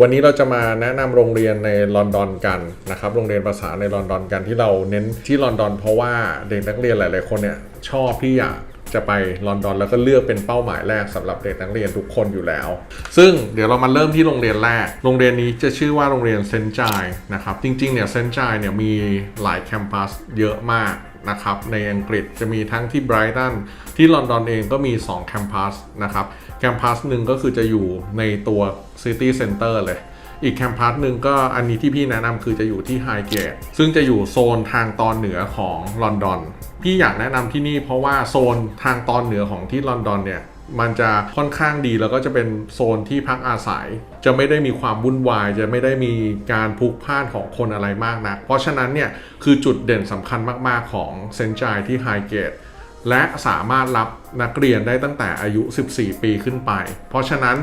วันนี้เราจะมาแนะนำโรงเรียนในลอนดอนกันนะครับ โรงเรียนภาษาในลอนดอนกันที่เราเน้นที่ลอนดอน เพราะว่าเด็กนักเรียนหลายๆคนเนี่ยชอบที่อยากจะไปลอนดอนแล้วก็เลือกเป็นเป้าหมายแรกสำหรับเด็กนักเรียนทุกคนอยู่แล้ว ซึ่งเดี๋ยวเรามาเริ่มที่โรงเรียนแรก โรงเรียนนี้จะชื่อว่าโรงเรียนเซนจายนะครับ จริงๆ เนี่ยเซนจายเนี่ยมีหลายแคมปัสเยอะมาก นะครับในอังกฤษจะมีทั้งที่ไบรตันที่ลอนดอนเองก็มี 2 แคมปัสนะครับแคมปัสหนึ่งก็คือจะอยู่ในตัวซิตี้เซ็นเตอร์เลย อีกแคมปัสหนึ่งก็อันนี้ที่พี่แนะนำคือจะอยู่ที่ไฮเกตซึ่งจะอยู่โซนทางตอนเหนือของลอนดอนพี่อยากแนะนำที่นี่เพราะว่าโซนทางตอนเหนือของที่ลอนดอนเนี่ย มันจะค่อนข้างดีแล้วก็จะเป็นโซนที่พักอาศัย จะไม่ได้มีความวุ่นวาย จะไม่ได้มีการพลุกพล่านของคนอะไรมากนะเพราะฉะนั้นเนี่ยคือจุดเด่นสำคัญมากๆของเซนจายที่ไฮเกตและสามารถรับนักเรียนได้ตั้งแต่อายุ 14 ปีขึ้นไป เพราะฉะนั้น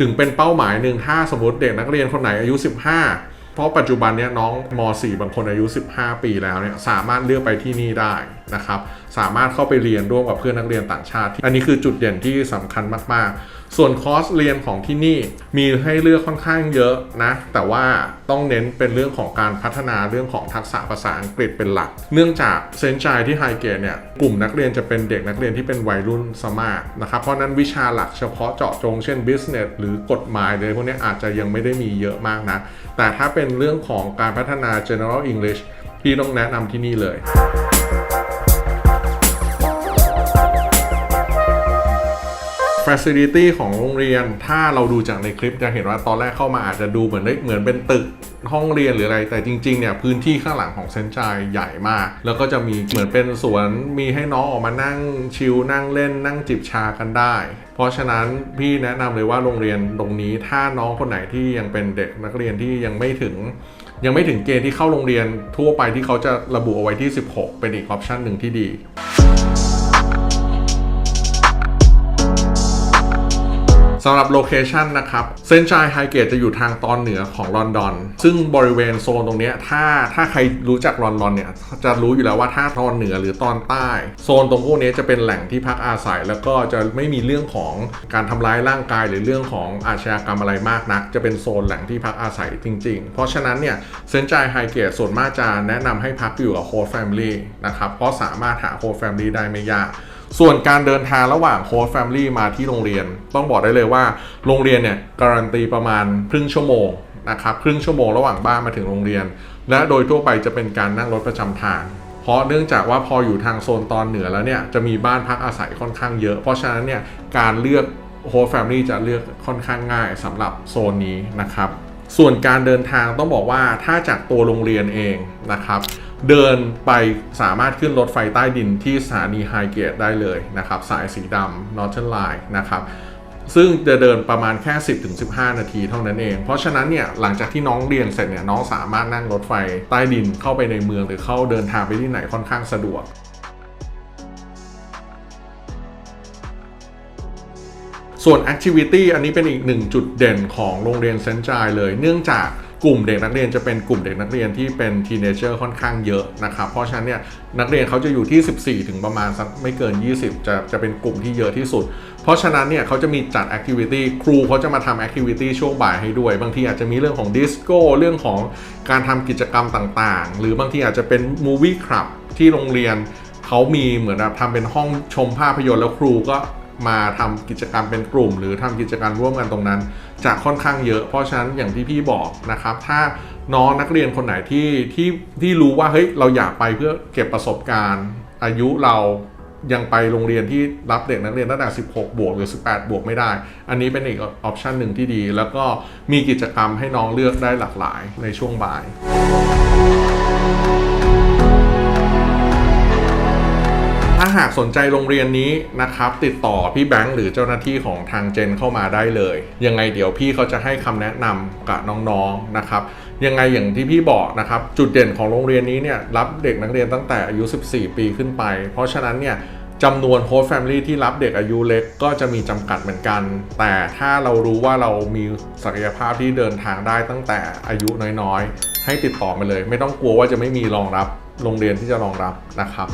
ถึงเป็นเป้าหมายหนึ่งถ้าสมมติเด็กนักเรียนคนไหนอายุ 15 เพราะปัจจุบันเนี้ยน้องม .4 บางคนอายุ 15 ปีแล้วเนี่ยสามารถเลือกไปที่นี่ได้นะครับ สามารถเข้าไปเรียนร่วมกับเพื่อนนักเรียนต่างชาติ อันนี้คือจุดเด่นที่สำคัญมากๆส่วนคอร์สเรียนของที่นี่มีให้เลือกค่อนข้างเยอะนะ แต่ว่าต้องเน้นเป็นเรื่องของการพัฒนาเรื่องของทักษะภาษาอังกฤษเป็นหลัก เนื่องจากเซนจายที่ไฮเกตเนี่ยกลุ่มนักเรียนจะเป็นเด็กนักเรียนที่เป็นวัยรุ่นสมากนะครับ เพราะนั้นวิชาหลักเฉพาะเจาะจงเช่น business หรือกฎหมายเลยพวกนี้อาจจะยังไม่ได้มีเยอะมากนะ แต่ถ้าเป็นเรื่องของการพัฒนา general English พี่ต้องแนะนำที่นี่เลย Facility ของโรงเรียน ถ้าเราดูจากในคลิปจะเห็นว่าตอนแรกเข้ามาอาจจะดูเหมือนได้เหมือนเป็นตึกห้องเรียนหรืออะไร แต่จริงๆเนี่ยพื้นที่ข้างหลังของเซนจายใหญ่มาก แล้วก็จะมีเหมือนเป็นสวนมีให้น้องออกมานั่งชิลนั่งเล่นนั่งจิบชากันได้ เพราะฉะนั้นพี่แนะนำเลยว่าโรงเรียนตรงนี้ถ้าน้องคนไหนที่ยังเป็นเด็กนักเรียนที่ยังไม่ถึงยังไม่ถึงเกณฑ์ที่เข้าโรงเรียนทั่วไปที่เขาจะระบุเอาไว้ที่ 16 เป็นอีกออปชันหนึ่งที่ดี สำหรับโลเคชันนะครับเซนชายไฮเกตจะอยู่ทางตอนเหนือของลอนดอน ซึ่งบริเวณโซนตรงนี้ถ้าถ้าใครรู้จักลอนดอนเนี่ยจะรู้อยู่แล้วว่าถ้าตอนเหนือหรือตอนใต้ โซนตรงพวกนี้จะเป็นแหล่งที่พักอาศัย แล้วก็จะไม่มีเรื่องของการทำร้ายร่างกายหรือเรื่องของอาชญากรรมอะไรมากนัก จะเป็นโซนแหล่งที่พักอาศัยจริง ๆ เพราะฉะนั้นเนี่ยเซนจายไฮเกตส่วนมากจะแนะนำให้พักอยู่กับโค้ดแฟมิลี่นะครับเพราะสามารถหาโค้ดแฟมิลี่ได้ไม่ยาก ส่วนการเดินทางระหว่างโค้ชแฟมิลี่มาที่โรงเรียน ต้องบอกได้เลยว่า โรงเรียนเนี่ยการันตีประมาณครึ่งชั่วโมงนะครับครึ่งชั่วโมงระหว่างบ้านมาถึงโรงเรียน และโดยทั่วไปจะเป็นการนั่งรถประจำทางเพราะเนื่องจากว่าพออยู่ทางโซนตอนเหนือแล้วเนี่ยจะมีบ้านพักอาศัยค่อนข้างเยอะ เพราะฉะนั้นเนี่ยการเลือกโฮสต์แฟมิลี่จะเลือกค่อนข้างง่ายสำหรับโซนนี้นะครับส่วนการเดินทางต้องบอกว่าถ้าจากตัวโรงเรียนเองนะครับ เดินไปสามารถขึ้นรถไฟใต้ดินที่สถานีไฮเกตได้เลยนะครับ สายสีดำ Northern Line นะครับซึ่งจะเดินประมาณแค่ 10-15 นาทีเท่านั้นเอง เพราะฉะนั้นเนี่ยหลังจากที่น้องเรียนเสร็จเนี่ยน้องสามารถนั่งรถไฟใต้ดินเข้าไปในเมืองหรือเข้าเดินทางไปที่ไหนค่อนข้างสะดวก ส่วน Activity อันนี้เป็นอีกหนึ่งจุดเด่นของโรงเรียนเซนจายเลย เนื่องจากกลุ่มเด็กนักเรียนจะเป็นกลุ่มเด็กนักเรียนที่เป็นทีเนเจอร์ค่อนข้างเยอะนะครับ เพราะฉะนั้นเนี่ยนักเรียนเขาจะอยู่ที่ 14 ถึงประมาณสักไม่เกิน 20 จะจะเป็นกลุ่มที่เยอะที่สุด เพราะฉะนั้นเนี่ยเขาจะมีจัด Activity ครูเขาจะมาทำ Activity ช่วงบ่ายให้ด้วย บางทีอาจจะมีเรื่องของดิสโก้เรื่องของการทำกิจกรรมต่างๆ หรือบางทีอาจจะเป็น Movie Club ที่โรงเรียนเขามีเหมือนแบบทำเป็นห้องชมภาพยนตร์แล้วครูก็ มาทำกิจกรรมเป็นกลุ่ม หรือทำกิจกรรมร่วมกันตรงนั้น จะค่อนข้างเยอะ เพราะฉะนั้นอย่างที่พี่บอกนะครับ ถ้าน้องนักเรียนคนไหนที่ที่ที่รู้ว่าเฮ้ยเราอยากไปเพื่อเก็บประสบการณ์ อายุเรายังไปโรงเรียนที่รับเด็กนักเรียนตั้งแต่ 16 บวกหรือ 18 บวกไม่ได้ อันนี้เป็นอีกออปชันหนึ่งที่ดี แล้วก็มีกิจกรรมให้น้องเลือกได้หลากหลายในช่วงบ่าย สนใจโรงเรียนนี้นะครับติดต่อพี่แบงค์หรือเจ้าหน้าที่ของทางเจนเข้ามาได้เลย ยังไงเดี๋ยวพี่เขาจะให้คำแนะนำกับน้องๆนะครับยังไงอย่างที่พี่บอกนะครับจุดเด่นของโรงเรียนนี้เนี่ยรับเด็กนักเรียนตั้งแต่อายุ 14 ปีขึ้นไป เพราะฉะนั้นเนี่ยจำนวนโฮสต์แฟมิลี่ที่รับเด็กอายุเล็กก็จะมีจำกัดเหมือนกัน แต่ถ้าเรารู้ว่าเรามีศักยภาพที่เดินทางได้ตั้งแต่อายุน้อยๆ ให้ติดต่อมาเลย ไม่ต้องกลัวว่าจะไม่มีรองรับโรงเรียนที่จะรองรับนะครับ